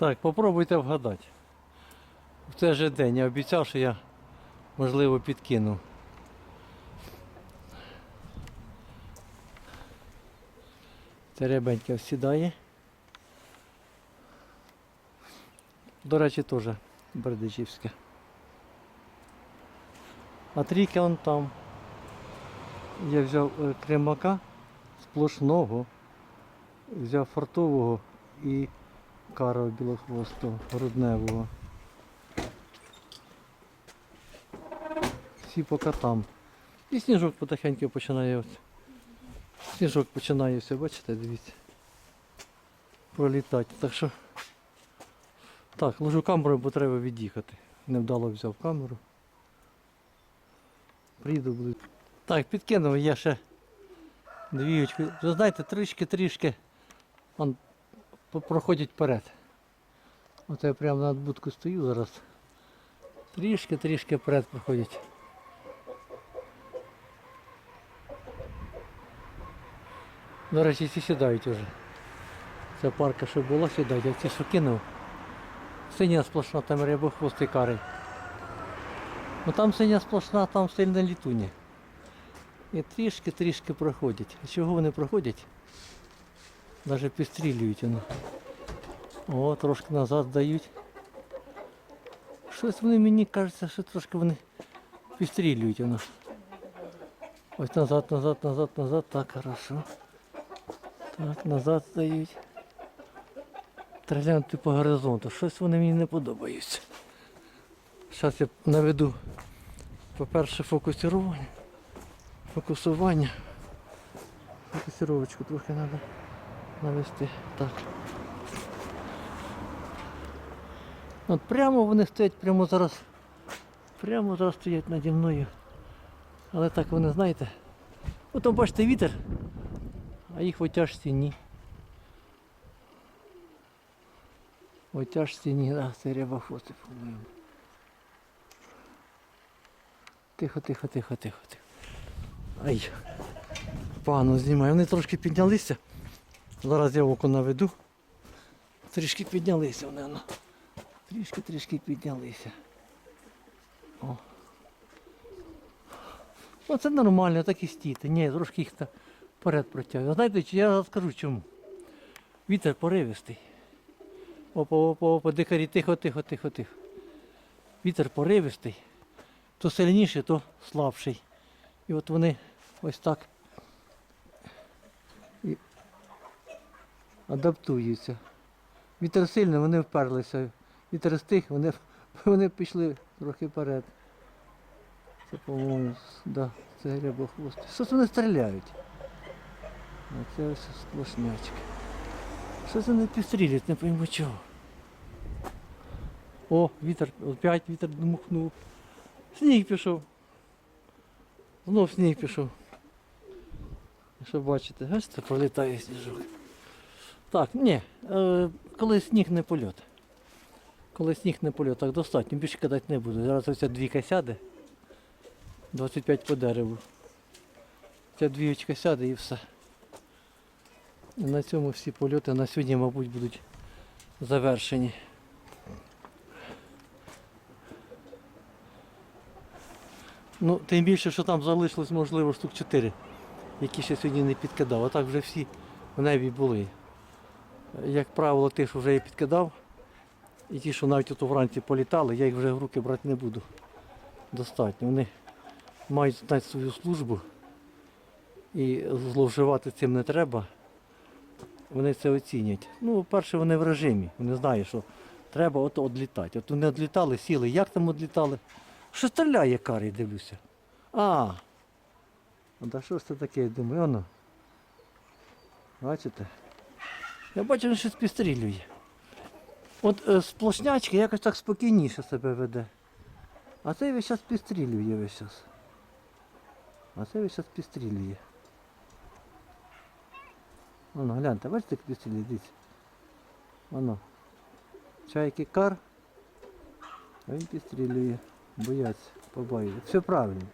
Так, попробуйте вгадати. В цей же день я обіцяв, що я можливо підкину. Це рябенька сідає. До речі, теж бердичівське. А трійка он там. Я взяв е, кремака сплошного, взяв фартового і карого білохвостого, грудневого. Всі поки там. І сніжок потихеньку починає. Ось. Сніжок починає все, бачите, дивіться. Пролітати. Так що. Так, ложу камеру, бо треба від'їхати. Невдало взяв камеру. Приїду буду. Так, підкинув я ще двіючку. Ви знаєте, трішки-трішки проходять вперед. От я прямо над будку стою зараз. Трішки-трішки вперед проходять. До речі, ці сідають уже. Ця парка, що була, сідають, а ці що кинув. Синя сплошна, там рябохвостий карий. Ну там синя сплошна, там сильна літуня. І трішки-трішки проходять. А чого вони проходять? Навіть підстрілюють вони. О, трошки назад дають. Щось вони мені кажеться, що трошки вони підстрілюють воно. Ось назад, назад, назад, назад. Так, хорошо. Так, назад дають. Стрілянути по горизонту. Щось вони мені не подобаються. Зараз я наведу, по-перше, фокусування. Фокусування. Фокусировочку трохи треба навести. Так. От прямо вони стоять, прямо зараз. Прямо зараз стоять наді мною. Але так вони, знаєте. От там бачите вітер, а їх в отяжці ні. В отяжці ні, а це рябохвости, по-моєму. Тихо, тихо, тихо, тихо, тихо. Ай. Пану знімаю. Вони трошки піднялися. Зараз я око наведу. Трішки піднялися вони. ну. Трішки, трішки піднялися. О. Ну це нормально, так і стійте. Ні, трошки їх вперед протягує. Знаєте, я скажу чому? Вітер поривистий. Опа, опа, опа, дикарі, тихо, тихо, тихо, тихо. Вітер поривистий. То сильніший, то слабший. І от вони ось так адаптуються. Вітер сильний, вони вперлися. Вітер стих, вони, вони пішли трохи вперед. Це, по-моєму, да, це рябохвости. Що це вони стріляють? А це ось сплошнячки. Що це не підстрілять, не пойму чого. О, вітер, опять вітер дмухнув. Сніг пішов. Знов сніг пішов. Що бачите, бачите, пролітає сніжок. Так, ні, е, коли сніг не польот. Коли сніг не польот, так достатньо, більше кидати не буду. Зараз ось ця двійка сяде. 25 по дереву. Ця двієчка сяде і все. На цьому всі польоти на сьогодні, мабуть, будуть завершені. Ну, тим більше, що там залишилось, можливо, штук 4, які ще сьогодні не підкидав. А так вже всі в небі були. Як правило, тих, що вже я підкидав, і ті, що навіть ото вранці політали, я їх вже в руки брати не буду. Достатньо. Вони мають знати свою службу і зловживати цим не треба. Вони це оцінять. Ну, перше, вони в режимі. Вони знають, що треба ото відлітати. От вони відлітали, сіли. Як там відлітали? Що стріляє карий, дивлюся. А. От а що ж це таке, я думаю, воно. Бачите? Я бачу, він щось підстрілює. От е, якось так спокійніше себе веде. А цей весь час підстрілює весь час. А цей весь час підстрілює. Воно, гляньте, бачите, як підстрілює, дивіться. Воно. Чайки кар. А він підстрілює. Бояться, побаються. Все правильно.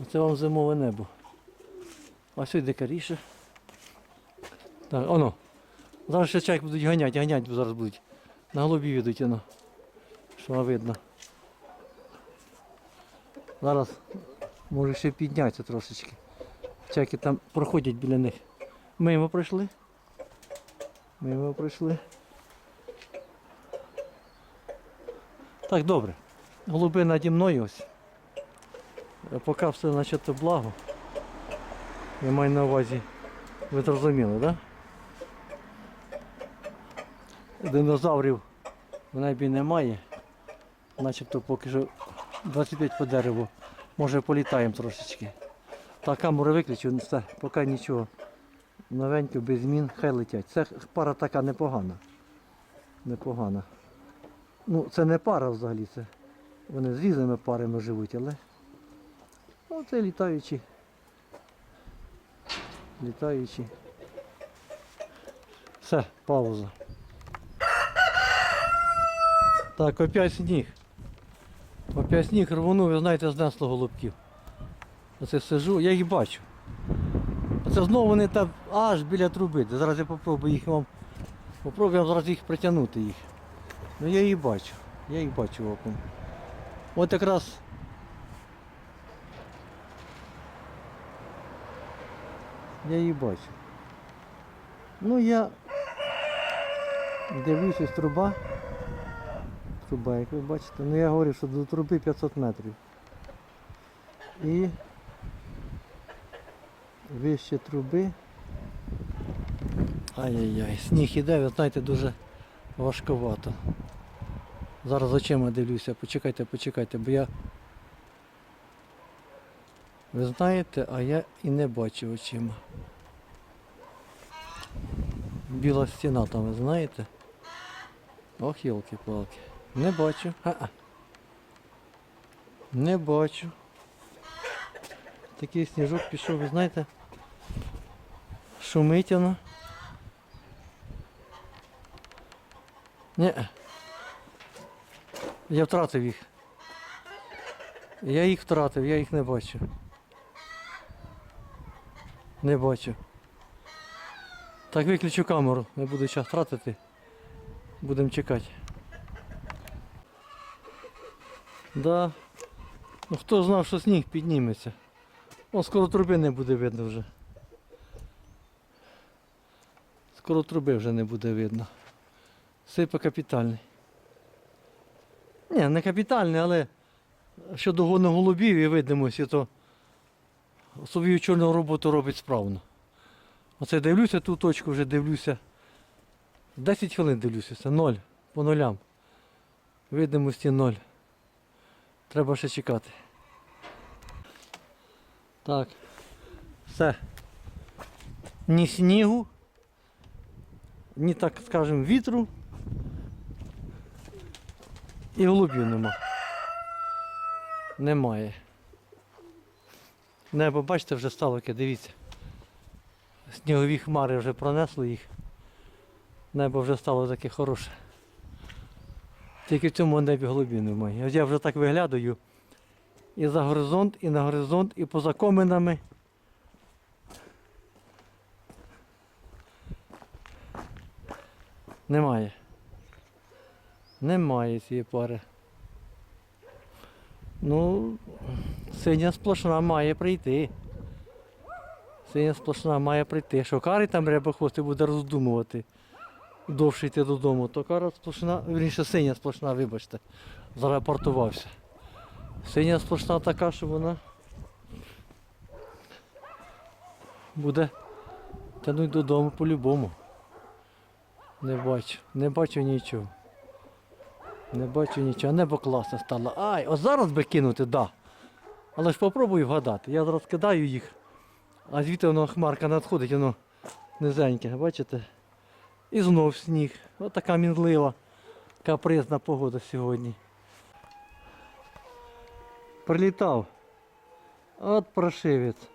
Оце вам зимове небо. А сюди дикаріше. Так, оно. Зараз ще чайки будуть ганяти, ганяти зараз будуть. На голубів йдуть воно. Що видно. Зараз може ще підняться трошечки. Чеки там проходять біля них. Мимо пройшли. Мимо пройшли. Так, добре. Голуби наді мною ось. Е, Поки все значить благо. Я маю на увазі. Ви зрозуміли, так? Да? Динозаврів в небі немає. Начебто поки що 25 по дереву. Може політаємо трошечки. Та камеру виключу, все, поки нічого. Новенько, без змін, хай летять. Це пара така непогана. Непогана. Ну, це не пара взагалі, це вони з різними парами живуть, але ну, це літаючі. Літаючі. Все, пауза. Так, опять сніг. Опять сніг рвонув, ви знаєте, знесло голубків. Оце сижу, я їх бачу. Оце знову вони там аж біля труби. Зараз я попробую їх вам. Попробую зараз їх притягнути їх. Ну я їх бачу. Я їх бачу оком. От якраз. Я їх бачу. Ну я дивлюсь труба. Труба, як ви бачите. Ну я говорю, що до труби 500 метрів. І вище труби. Ай-яй-яй, сніг іде, ви знаєте, дуже важковато. Зараз очима дивлюся, почекайте, почекайте, бо я. Ви знаєте, а я і не бачу очима. Біла стіна там, ви знаєте? Ох, йолки-палки. Не бачу. А-а. Не бачу. Такий сніжок пішов, ви знаєте. Шумить воно. Ні. Я втратив їх. Я їх втратив, я їх не бачу. Не бачу. Так виключу камеру, не буду час втратити. Будемо чекати. Да. Ну хто знав, що сніг підніметься. О, скоро труби не буде видно вже. Скоро труби вже не буде видно. Сипа капітальний. Ні, не капітальний, але щодо гону голубів і видимості, то свою чорну роботу робить справно. Оце дивлюся ту точку, вже дивлюся. 10 хвилин дивлюся, це ноль по нулям. Видимості ноль. Треба ще чекати. Так. Все. Ні снігу, ні так скажемо вітру. І голубів нема. Немає. Небо, бачите, вже стало яке, дивіться. Снігові хмари вже пронесли їх. Небо вже стало таке хороше. Тільки в цьому небі голубів немає. От я вже так виглядаю. І за горизонт, і на горизонт, і поза коминами. Немає. Немає цієї пари. Ну, синя сплошна має прийти. Синя сплошна має прийти. Що карий там рябохвостий буде роздумувати. Довше йти додому, то кара сплошна, вірніше синя сплошна, вибачте, зарапортувався. Синя сплошна така, що вона буде тягнути додому по-любому. Не бачу, не бачу нічого. Не бачу нічого, небо класне стало. Ай, ось зараз би кинути, да. Але ж попробую вгадати. Я зараз кидаю їх, а звідти воно хмарка надходить, воно низеньке, бачите? І знов сніг. Ось така мінлива, капризна погода сьогодні. Прилітав. От прошивець.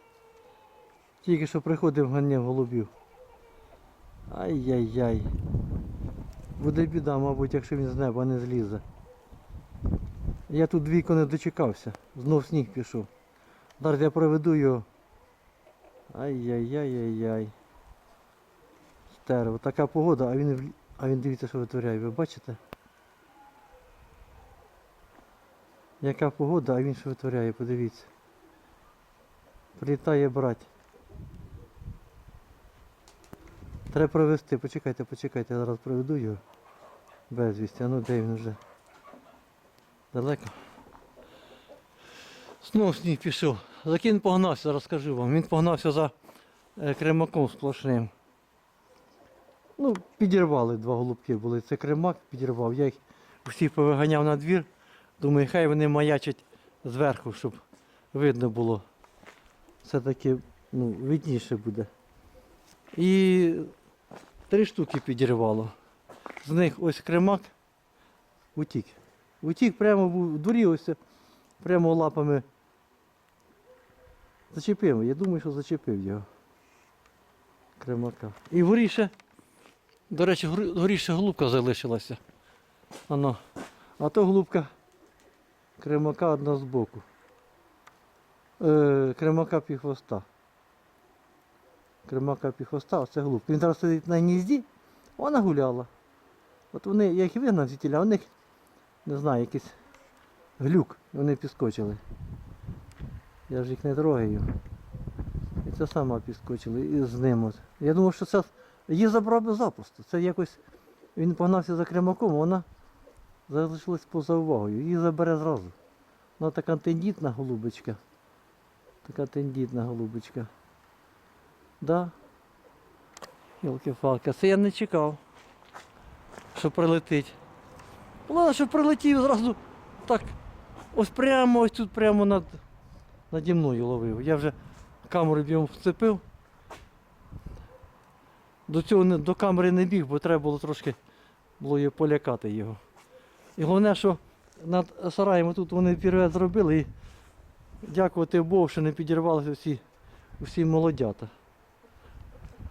Тільки що приходив ганяв голубів. Ай-яй-яй. Буде біда, мабуть, якщо він з неба не злізе. Я тут двійко не дочекався. Знов сніг пішов. Зараз я проведу його. Ай-яй-яй-яй-яй стерв. Така погода, а він а він дивіться, що витворяє, ви бачите? Яка погода, а він що витворяє, подивіться. Прилітає брать. Треба провести, почекайте, почекайте, я зараз проведу його. Безвісті, а ну де він вже? Далеко. Знов сніг пішов. За ким погнався, розкажу вам. Він погнався за е, кремаком сплошним. Ну, підірвали два голубки були. Це кремак підірвав. Я їх всіх повиганяв на двір. Думаю, хай вони маячать зверху, щоб видно було. Все-таки ну, видніше буде. І три штуки підірвало. З них ось кремак утік. Утік прямо в дворі ось прямо лапами. Зачепив. Я думаю, що зачепив його. Кремака. І вгорі ще, до речі, вгорі голубка залишилася. Ано. А то голубка кремака одна з боку. Е, кремака півхвоста. Кремака півхвоста, а голубка. Він зараз сидить на гнізді, вона гуляла. От вони, я їх вигнав а у них, не знаю, якийсь глюк, вони підскочили. Я ж їх не трогаю. І це сама підскочили і з ним. От. Я думав, що це її забрав би запросто. Це якось він погнався за кремаком, вона залишилась поза увагою. Її забере зразу. Вона така тендітна голубочка. Така тендітна голубочка. Да. Йолки-палки, це я не чекав, що прилетить. Ладно, що прилетів зразу так. Ось прямо ось тут прямо над, наді мною ловив. Я вже камеру б'єм вцепив. До цього до камери не біг, бо треба було трошки було полякати його. І головне, що над сараєм тут вони пірвет зробили і дякувати Богу, що не підірвалися всі, всі молодята.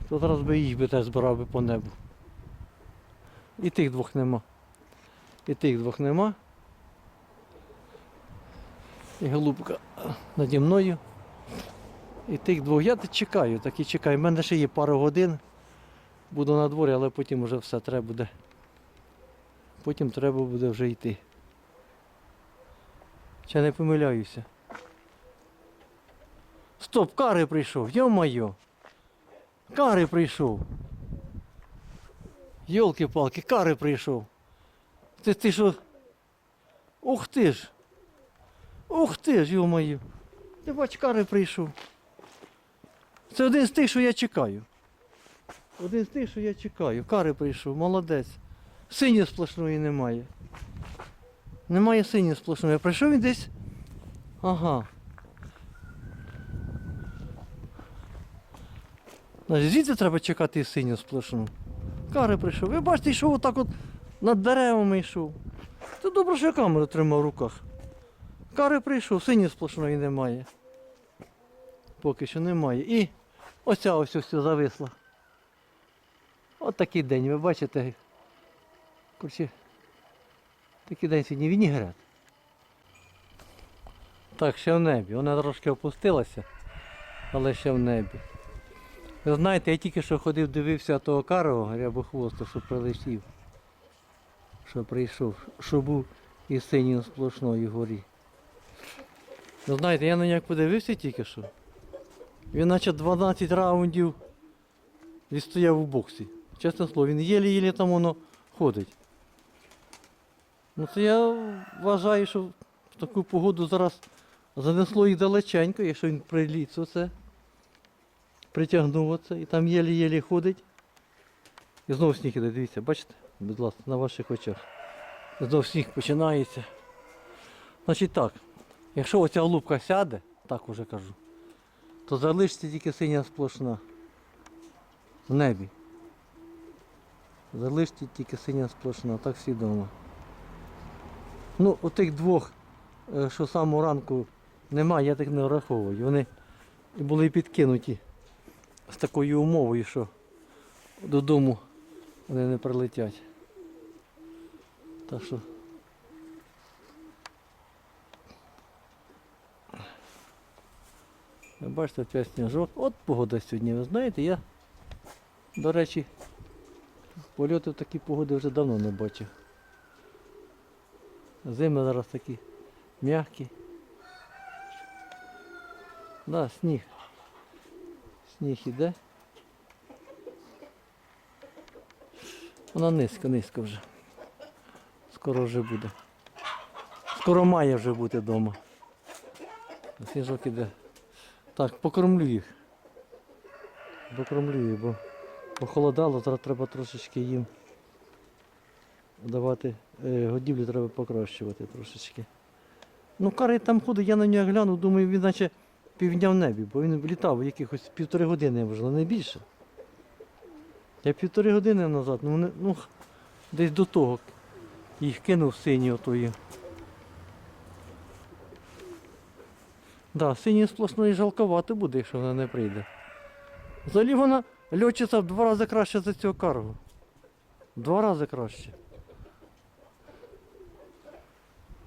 То зараз би їх би теж збирав би по небу. І тих двох нема. І тих двох нема. І голубка наді мною. І тих двох. Я чекаю, так і чекаю. У мене ще є пару годин. Буду на дворі, але потім вже все треба буде. Потім треба буде вже йти. Чи не помиляюся. Стоп, кари прийшов, йо-моє. Кари прийшов. Йолки-палки, кари прийшов. Ти ти що? Ух ти ж! Ух ти ж, йо-моє. Ти бач, кари прийшов. Це один з тих, що я чекаю. Один з тих, що я чекаю. Кари прийшов, молодець. Синьої сплошної немає. Немає синьої сплошної. Прийшов він десь. Ага. Звідси треба чекати синю сплошну. Кари прийшов. Ви бачите, йшов отак от над деревами йшов. Це добре, що я камеру тримав в руках. Кари прийшов, синьої сплошної немає. Поки що немає. І оця ось ось зависла. От такий день, ви бачите. Коротше, такий день сьогодні вінігрет. Так, ще в небі. Вона трошки опустилася, але ще в небі. Ви знаєте, я тільки що ходив, дивився того карого рябохвосту, що прилетів. Що прийшов, що був із синьою сплошною горі. Ви знаєте, я на нього подивився тільки що. Він наче 12 раундів відстояв у боксі. Чесне слово, він єлі-єлі там воно ходить. Ну це я вважаю, що в таку погоду зараз занесло їх далеченько, якщо він приліт, оце, притягнув оце і там єлі-єлі ходить. І знову сніг іде, дивіться, бачите? Будь ласка, на ваших очах. І знову сніг починається. Значить так, якщо оця голубка сяде, так уже кажу, то залишиться тільки синя сплошна в небі. Залишиться тільки синя сплошна, так всі вдома. Ну, отих двох, е, що самого ранку немає, я так не враховую. Вони були підкинуті з такою умовою, що додому вони не прилетять. Так що. Бачите, опять сніжок. От погода сьогодні, ви знаєте, я, до речі, польоти в такі погоди вже давно не бачив. Зими зараз такі Мягкий. Да, сніг. Сніг іде. Вона низько, низько вже. Скоро вже буде. Скоро має вже бути вдома. Сніжок іде. Так, покормлю їх. Покормлю їх, бо похолодало, зараз треба трошечки їм давати. Е, годівлю треба покращувати трошечки. Ну, карий там ходить, я на нього гляну, думаю, він наче півдня в небі, бо він літав якихось півтори години, можливо, не більше. Я півтори години назад, ну, ну десь до того їх кинув синій отої. Да, синій сплошної жалковато буде, якщо вона не прийде. Взагалі вона льотчиця в два рази краще за цього каргу. Два рази краще.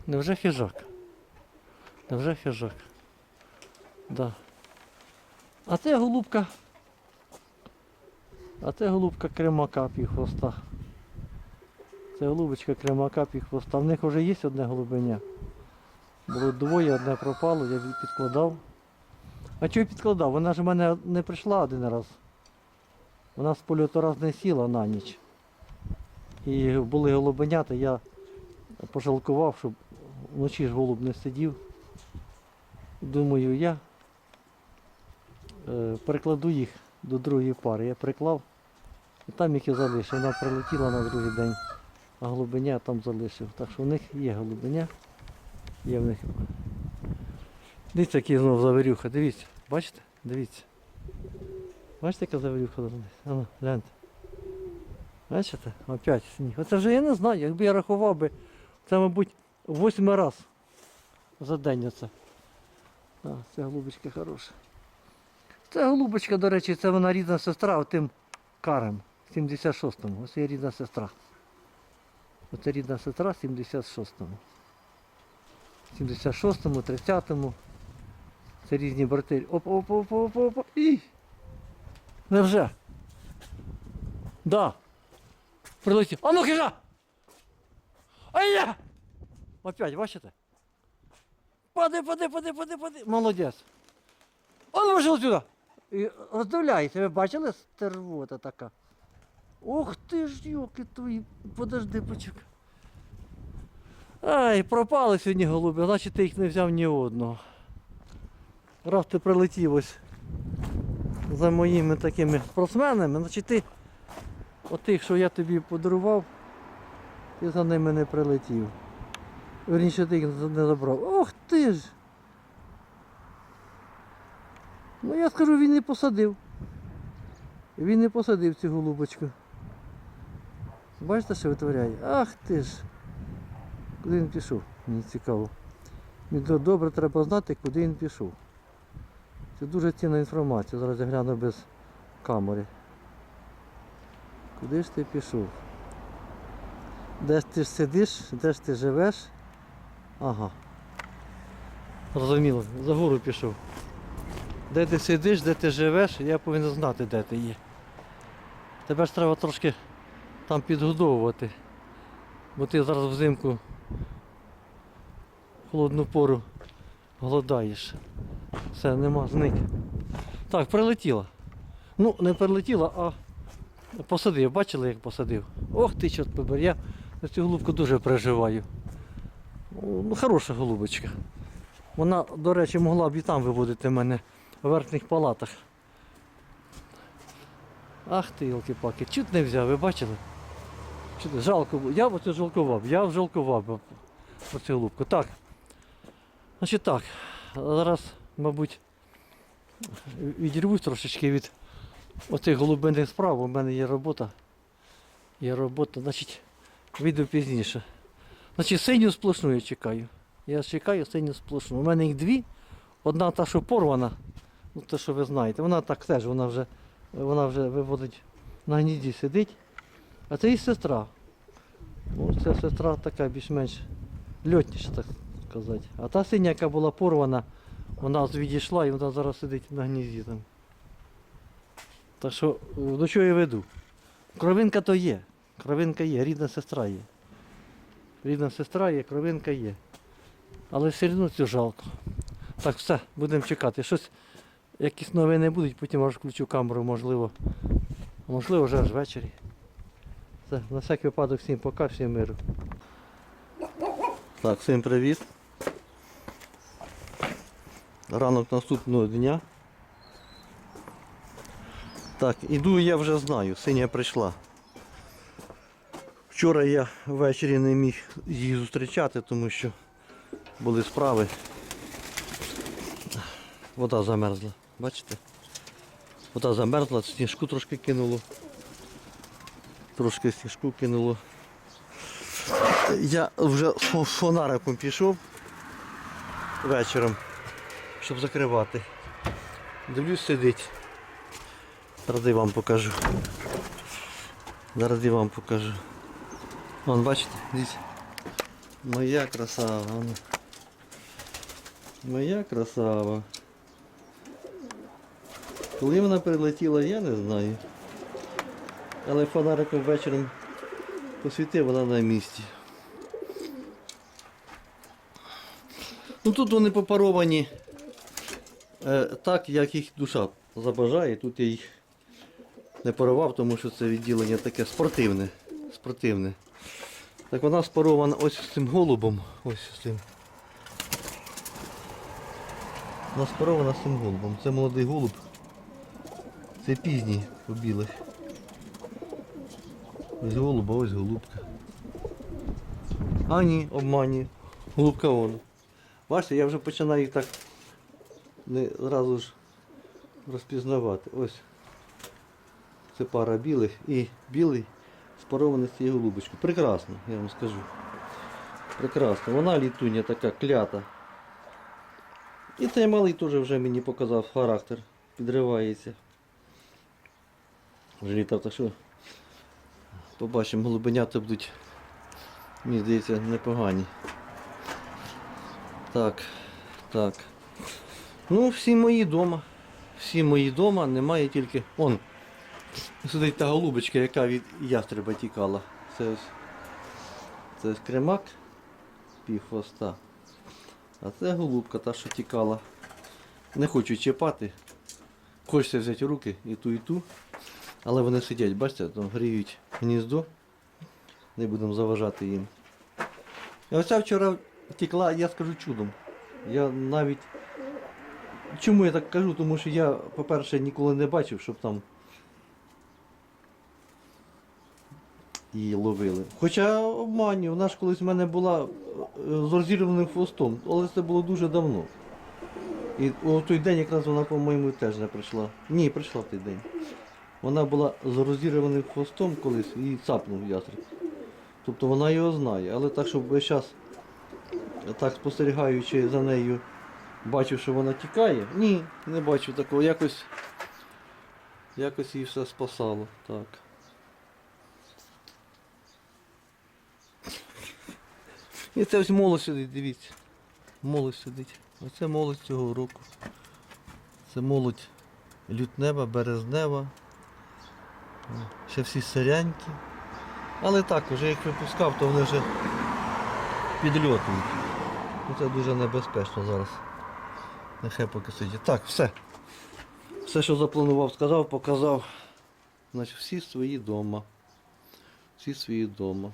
Невже хижак? Невже хижак? Да. А це голубка. А це голубка кремака пів хвоста. Це голубочка кремака пів хвоста. В них вже є одне голубеня. Було двоє, одне пропало, я її підкладав. А чого підкладав? Вона ж в мене не прийшла один раз. Вона з польоту раз не сіла на ніч. І були голубенята, я пожалкував, щоб вночі ж голуб не сидів. Думаю, я е, перекладу їх до другої пари. Я приклав і там їх і залишив. Вона прилетіла на другий день, а голубеня там залишив. Так що в них є голубеня. Є в них. Дивіться, який знову заверюха. Дивіться. Бачите? Дивіться. Бачите, яка заверюха десь? Ану, гляньте. Бачите? Опять сніг. Оце вже я не знаю. Якби я рахував би, це, мабуть, восьмий раз за день оце. А, це голубочка хороша. Це голубочка, до речі, це вона рідна сестра тим карем 76-му. Ось є рідна сестра. Оце рідна сестра 76-му. 76-му, 30-му. Це різні брати. Оп, оп, оп, оп, оп, оп. І. Невже? Да. Прилетів. А ну хижа! Ай я! Опять, бачите? Падай, падай, падай, падай, падай. Молодець. Он вийшов сюди. І роздивляється, ви бачили стервота така? Ух ти ж, йоки твої, подожди, почекай. Ай, пропали сьогодні голуби, значить ти їх не взяв ні одного. Раз ти прилетів ось за моїми такими спортсменами, значить ти отих, що я тобі подарував, ти за ними не прилетів. Верніше ти їх не забрав. Ох ти ж! Ну я скажу, він не посадив. Він не посадив цю голубочку. Бачите, що витворяє? Ах ти ж! Куди він пішов? Мені цікаво. Мені добре треба знати, куди він пішов. Це дуже цінна інформація. Зараз я гляну без камери. Куди ж ти пішов? Де ж ти сидиш, де ж ти живеш? Ага. Зрозуміло, за гору пішов. Де ти сидиш, де ти живеш, я повинен знати, де ти є. Тебе ж треба трошки там підгодовувати. Бо ти зараз взимку холодну пору голодаєш. Все, нема, зник. Так, прилетіла. Ну, не прилетіла, а посадив. Бачили, як посадив? Ох ти, чорт побер, я на цю голубку дуже переживаю. Ну, хороша голубочка. Вона, до речі, могла б і там виводити мене в верхніх палатах. Ах ти, елки-паки, чуть не взяв, ви бачили? Чуть- Жалко. Я б оце жалкував, я жалкував би про цю голубку. Так. Значить так, зараз, мабуть, відірвусь трошечки від оцих голубиних справ. У мене є робота. Є робота, значить, вийду пізніше. Значить, синю сплошну я чекаю. Я чекаю синю сплошну. У мене їх дві. Одна та, що порвана, ну те, що ви знаєте, вона так теж, вона вже, вона вже виводить на гнізді сидить. А це і сестра. Ну, це сестра така більш-менш льотніша, так сказати. А та синя, яка була порвана, вона відійшла і вона зараз сидить на гнізді там. Так що до чого я веду? Кровинка то є. Кровинка є, рідна сестра є. Рідна сестра є, кровинка є. Але все одно це жалко. Так, все, будемо чекати. Щось, якісь новини будуть, потім може включу камеру, можливо. Можливо, вже аж ввечері. На всякий випадок всім пока, всім миру. Так, всім привіт. Ранок наступного дня. Так, іду я вже знаю, синя прийшла. Вчора я ввечері не міг її зустрічати, тому що були справи. Вода замерзла, бачите? Вода замерзла, сніжку трошки кинуло. Трошки сніжку кинуло. Я вже фо- фонариком пішов вечором, щоб закривати. Дивлюсь, сидить. Зараз я вам покажу. Зараз я вам покажу. Вон, бачите, дивіться. Моя красава. Моя красава. Коли вона прилетіла, я не знаю. Але фонариком вечором посвітив, вона на місці. Ну тут вони попаровані так, як їх душа забажає. Тут я їх не парував, тому що це відділення таке спортивне. спортивне. Так вона спарована ось з цим голубом. Ось з цим. Вона спарована з цим голубом. Це молодий голуб. Це пізній у білих. Ось голуба, ось голубка. А ні, обманює. Голубка вон. Бачите, я вже починаю їх так не зразу ж розпізнавати. Ось. Це пара білих і білий спарований з цією голубочкою. Прекрасно, я вам скажу. Прекрасно. Вона літуня така клята. І цей малий теж вже мені показав характер. Підривається. Вже літав, так що побачимо, голубенята будуть, мені здається, непогані. Так, так. Ну, всі мої вдома. Всі мої вдома, немає тільки. Он сидить та голубочка, яка від ястреба тікала. Це ось. Це ось кремак пів. А це голубка та, що тікала. Не хочу чіпати. Хочеться взяти руки і ту, і ту. Але вони сидять, бачите, там гріють гніздо. Не будемо заважати їм. І оця вчора тікла, я скажу чудом. Я навіть. Чому я так кажу? Тому що я, по-перше, ніколи не бачив, щоб там її ловили. Хоча обманю, вона ж колись в мене була е, з розірваним хвостом, але це було дуже давно. І у той день якраз вона, по-моєму, теж не прийшла. Ні, прийшла в той день. Вона була з розірваним хвостом колись і цапнув ястреб. Тобто вона його знає, але так, щоб весь час, так спостерігаючи за нею, бачив, що вона тікає. Ні, не бачив такого. Якось, якось її все спасало. Так. І це ось молодь сидить, дивіться. Молодь сидить. Оце молодь цього року. Це молодь лютнева, березнева. Ще всі сирянькі. Але так, вже як випускав, то вони вже підльотують. Ну, Це дуже небезпечно зараз. Нехай поки сидять. Так, все. Все, що запланував, сказав, показав. Значить, всі свої вдома. Всі свої вдома.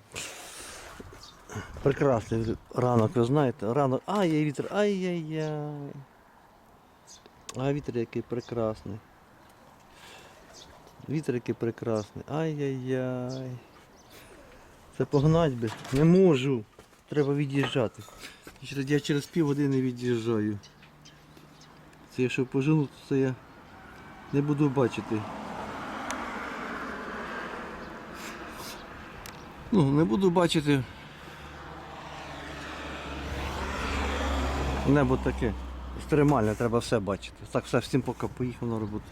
Прекрасний ранок, ви знаєте. Ранок. Ай, є вітер. Ай-яй-яй. А вітер який прекрасний. Вітер який прекрасний. Ай-яй-яй. Це погнать би. Не можу. Треба від'їжджати. Я через півгодини від'їжджаю. Це якщо пожену, то це я не буду бачити. Ну, не буду бачити. Небо таке. Екстремальне, треба все бачити. Так, все, всім поки поїхав на роботу.